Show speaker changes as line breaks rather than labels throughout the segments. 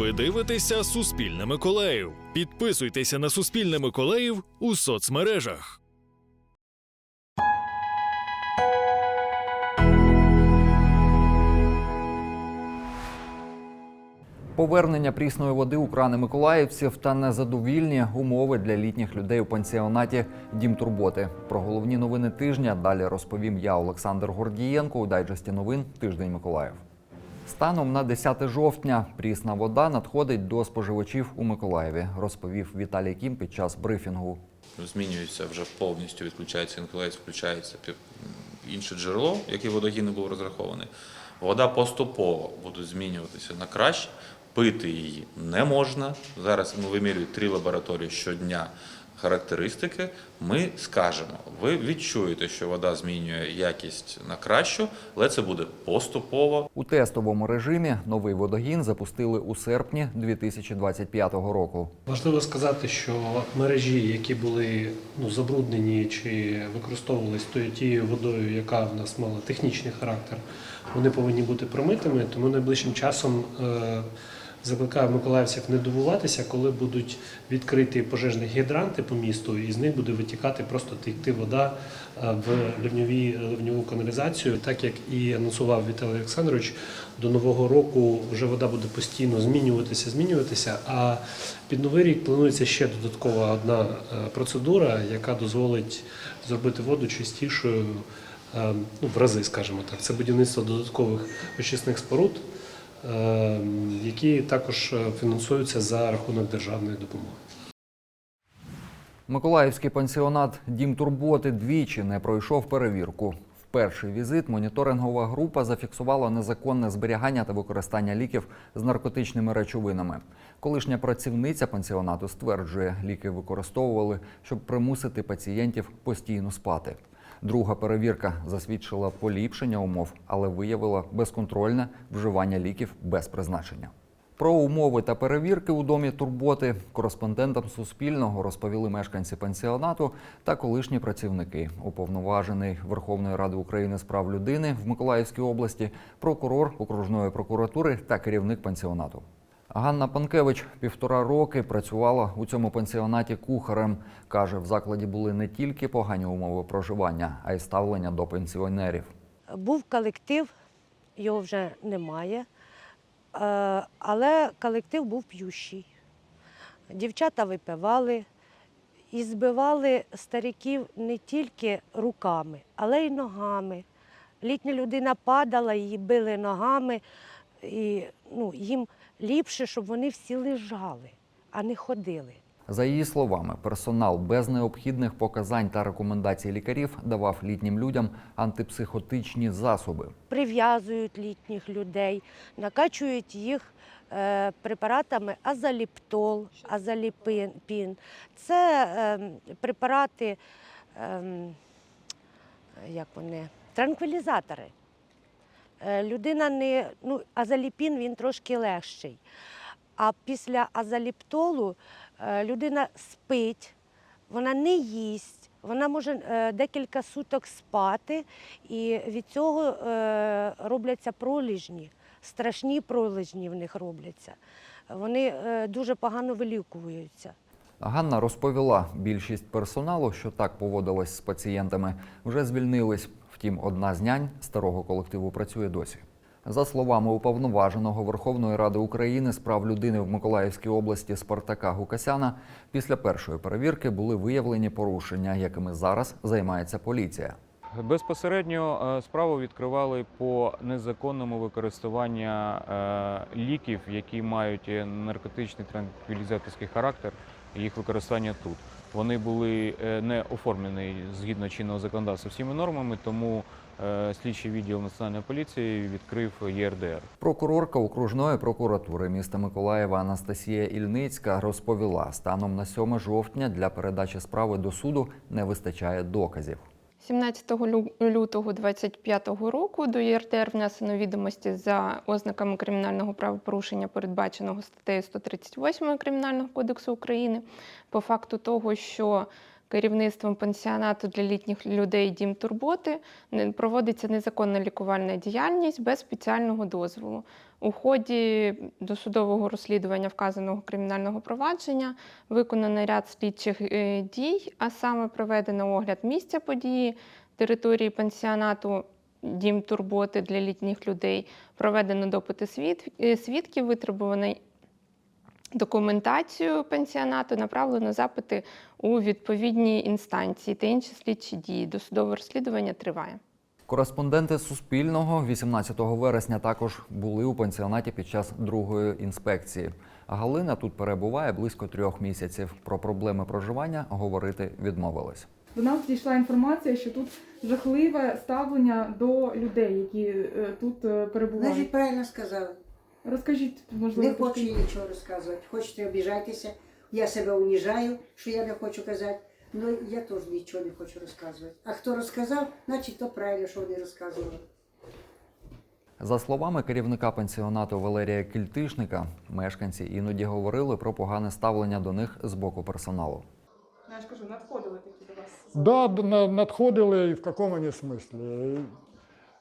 Ви дивитеся Суспільне Миколаїв. Підписуйтеся на Суспільне Миколаїв у соцмережах.
Повернення прісної води у крани миколаївців та незадовільні умови для літніх людей у пансіонаті Дім турботи. Про головні новини тижня далі розповім я, Олександр Гордієнко, у дайджесті новин Тиждень Миколаїв. Станом на 10 жовтня прісна вода надходить до споживачів у Миколаєві, розповів Віталій Кім під час брифінгу.
змінюється вже повністю, відключається Ніколаївськ, включається інше джерело, яке водогін не був розрахований. Вода поступово буде змінюватися на краще. Пити її не можна. Зараз ми вимірюють три лабораторії щодня характеристики. Ми скажемо, ви відчуєте, що вода змінює якість на кращу, але це буде поступово.
У тестовому режимі новий водогін запустили у серпні 2025 року.
Важливо сказати, що мережі, які були ну, забруднені чи використовувались тою тією водою, яка в нас мала технічний характер, вони повинні бути промитими. Тому найближчим часом е, закликаю миколаївців не дивуватися, коли будуть відкриті пожежні гідранти по місту, і з них буде витікати просто текти вода е, в ливньову каналізацію. Так як і анонсував Віталій Олександрович, до нового року вже вода буде постійно змінюватися, змінюватися. А під новий рік планується ще додаткова одна е, процедура, яка дозволить зробити воду чистішою е, ну, в рази, скажімо так. Це будівництво додаткових очисних споруд, які також е, фінансуються за рахунок державної допомоги.
Миколаївський пансіонат Дім турботи двічі не пройшов перевірку. В перший візит моніторингова група зафіксувала незаконне зберігання та використання ліків з наркотичними речовинами. Колишня працівниця пансіонату стверджує, ліки використовували, щоб примусити пацієнтів постійно спати. Друга перевірка засвідчила поліпшення умов, але виявила безконтрольне вживання ліків без призначення. Про умови та перевірки у домі турботи кореспондентам Суспільного розповіли мешканці пансіонату та колишні працівники. Уповноважений Верховної Ради України з прав людини в Миколаївській області, прокурор окружної прокуратури та керівник пансіонату. Ганна Панкевич півтора роки працювала у цьому пансіонаті кухарем. Каже, в закладі були не тільки погані умови проживання, а й ставлення до пенсіонерів.
Був колектив, його вже немає, е, але колектив був п'ющий. Дівчата випивали і збивали стариків не тільки руками, але й ногами. Літня людина падала, її били ногами, і ну, їм ліпше, щоб вони всі лежали, а не ходили.
За її словами, персонал без необхідних показань та рекомендацій лікарів давав літнім людям антипсихотичні засоби.
прив'язують літніх людей, накачують їх е, препаратами азаліптол, азаліпін. Це е, препарати, е, як вони, транквілізатори. Е, людина не, ну, азаліпін він трошки легший. А після азаліптолу е, людина спить, вона не їсть, вона може е, декілька суток спати, і від цього робляться проліжні, страшні проліжні в них робляться. Вони дуже погано вилікуються.
Ганна розповіла, більшість персоналу, що так поводилась з пацієнтами, вже звільнились. Втім, одна з нянь старого колективу працює досі. За словами уповноваженого Верховної Ради України з прав людини в Миколаївській області Спартака Гукасяна, після першої перевірки були виявлені порушення, якими зараз займається поліція.
Безпосередньо е, справу відкривали по незаконному використанню е, ліків, які мають е, наркотичний транквілізаторський характер, їх використання тут. Вони були е, не оформлені згідно чинного законодавства всіми нормами, тому е, слідчий відділ національної поліції відкрив ЄРДР.
Прокурорка окружної прокуратури міста Миколаєва Анастасія Ільницька розповіла, станом на 7 жовтня для передачі справи до суду не вистачає доказів.
17 лю- лютого 2025 року до ЄРДР внесено відомості за ознаками кримінального правопорушення, передбаченого статтею 138 Кримінального кодексу України, по факту того, що керівництвом пансіонату для літніх людей Дім турботи проводиться незаконна лікувальна діяльність без спеціального дозволу. У ході досудового розслідування вказаного кримінального провадження виконано ряд слідчих е, дій, а саме проведено огляд місця події, території пансіонату. Дім турботи для літніх людей проведено допити е, свідків, витребувано документацію пансіонату, направлено запити у відповідні інстанції та інші слідчі дії. Досудове розслідування триває.
Кореспонденти Суспільного 18 вересня також були у пансіонаті під час другої інспекції. Галина тут перебуває близько трьох місяців. Про проблеми проживання говорити відмовилась.
До нас дійшла інформація, що тут жахливе ставлення до людей, які е, тут е, перебувають.
Значить, правильно сказали.
Розкажіть, можливо,
Не хочу
трошки.
я нічого розказувати. Хочете обіжайтеся, я себе уніжаю, що я не хочу казати. Ну я теж нічого не хочу розказувати. А хто розказав, значить то правильно, що вони розказували.
За словами керівника пансіонату Валерія Кільтишника, мешканці іноді говорили про погане ставлення до них з боку персоналу.
Ну, Я ж кажу, надходили такі до вас.
Да, д- на- надходили и в каком они смысле?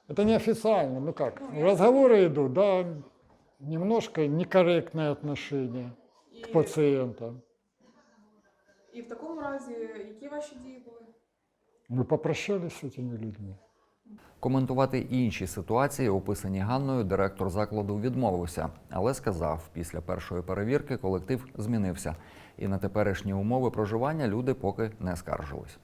Это неофициально, ну как, разговоры идут, да, немножко некорректное отношение к пациентам.
І в такому разі, які ваші дії були?
Мы попрощались с этими людьми.
Коментувати інші ситуації, описані Ганною, директор закладу відмовився, але сказав, після першої перевірки колектив змінився, і на теперішні умови проживання люди поки не скаржились.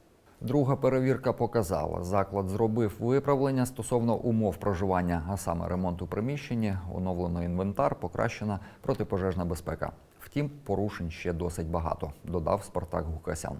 Друга перевірка показала, заклад зробив виправлення стосовно умов проживання, а саме ремонт у приміщенні, оновлено інвентар, покращена протипожежна безпека. Втім, порушень ще досить багато, додав Спартак Гукасян.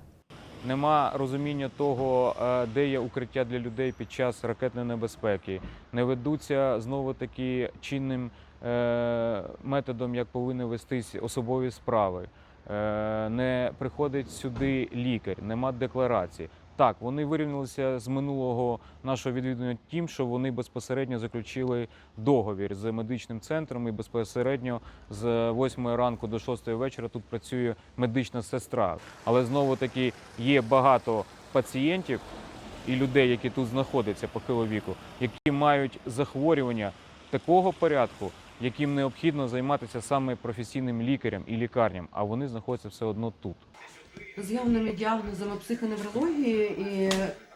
Нема розуміння того, е, де є укриття для людей під час ракетної небезпеки. Не ведуться знову таки чинним е, методом, як повинні вестись особові справи. Е, Не приходить сюди лікар, нема декларації. Так, вони вирівнялися з минулого нашого відвідування тим, що вони безпосередньо заключили договір з медичним центром і безпосередньо з 8 ранку до 6 вечора тут працює медична сестра. Але знову таки є багато пацієнтів і людей, які тут знаходяться похилого віку, які мають захворювання такого порядку, яким необхідно займатися саме професійним лікарем і лікарням, а вони знаходяться все одно тут.
З явними діагнозами психоневрології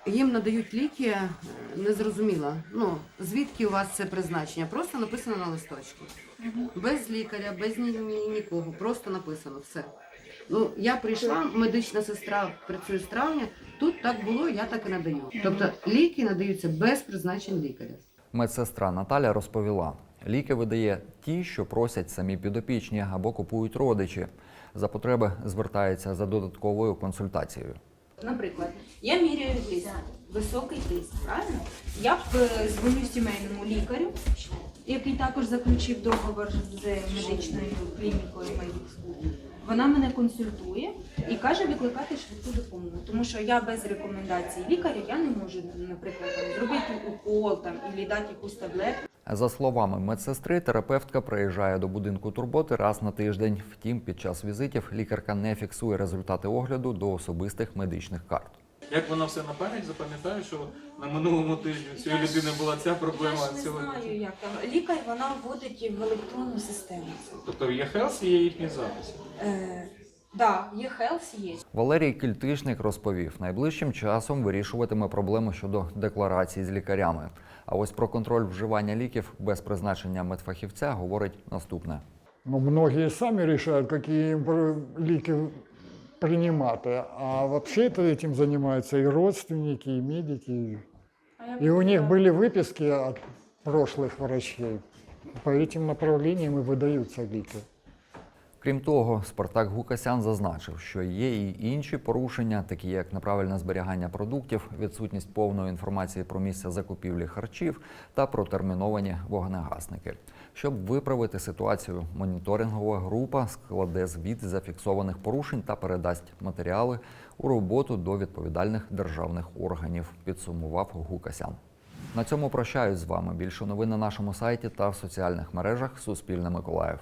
і їм надають ліки е, незрозуміло. Ну, звідки у вас це призначення? Просто написано на листочку. Без лікаря, без ні, ні- нікого. Просто написано все. Ну, я прийшла, медична сестра працює з травня. Тут так було, я так і надаю. Тобто ліки надаються без призначень лікаря.
Медсестра Наталя розповіла, ліки видає ті, що просять самі підопічні або купують родичі. За потреби звертається за додатковою консультацією.
Наприклад, я міряю тиск, високий тиск, правильно? Я е, дзвоню сімейному лікарю, який також заключив договор з медичною клінікою моїх. Вона мене консультує і каже викликати швидку допомогу, тому що я без рекомендацій лікаря я не можу, наприклад, зробити укол там, і дати якусь таблетку.
За словами медсестри, терапевтка приїжджає до будинку турботи раз на тиждень. Втім, під час візитів лікарка не фіксує результати огляду до особистих медичних карт.
Як вона все на пам'ять запам'ятає, що на минулому тижні цієї людини була ця проблема,
я ж не знаю, як там. Лікар вона вводить в електронну систему.
Тобто в ЄХЕЛС є їхні записи.
Е, да, є Хелс є.
Валерій Кільтишник розповів, найближчим часом вирішуватиме проблему щодо декларацій з лікарями. А ось про контроль вживання ліків без призначення медфахівця говорить наступне.
Ну, многие сами решают, какие им пр- лики принимать. А вообще это этим занимаются и родственники, и медики. И у них были выписки от прошлых врачей. По этим направлениям и выдаются лики.
Крім того, Спартак Гукасян зазначив, що є і інші порушення, такі як неправильне зберігання продуктів, відсутність повної інформації про місце закупівлі харчів та протерміновані вогнегасники. Щоб виправити ситуацію, моніторингова група складе звіт зафіксованих порушень та передасть матеріали у роботу до відповідальних державних органів. Підсумував Гукасян. На цьому прощаюсь з вами. Більше новин на нашому сайті та в соціальних мережах Суспільне Миколаїв.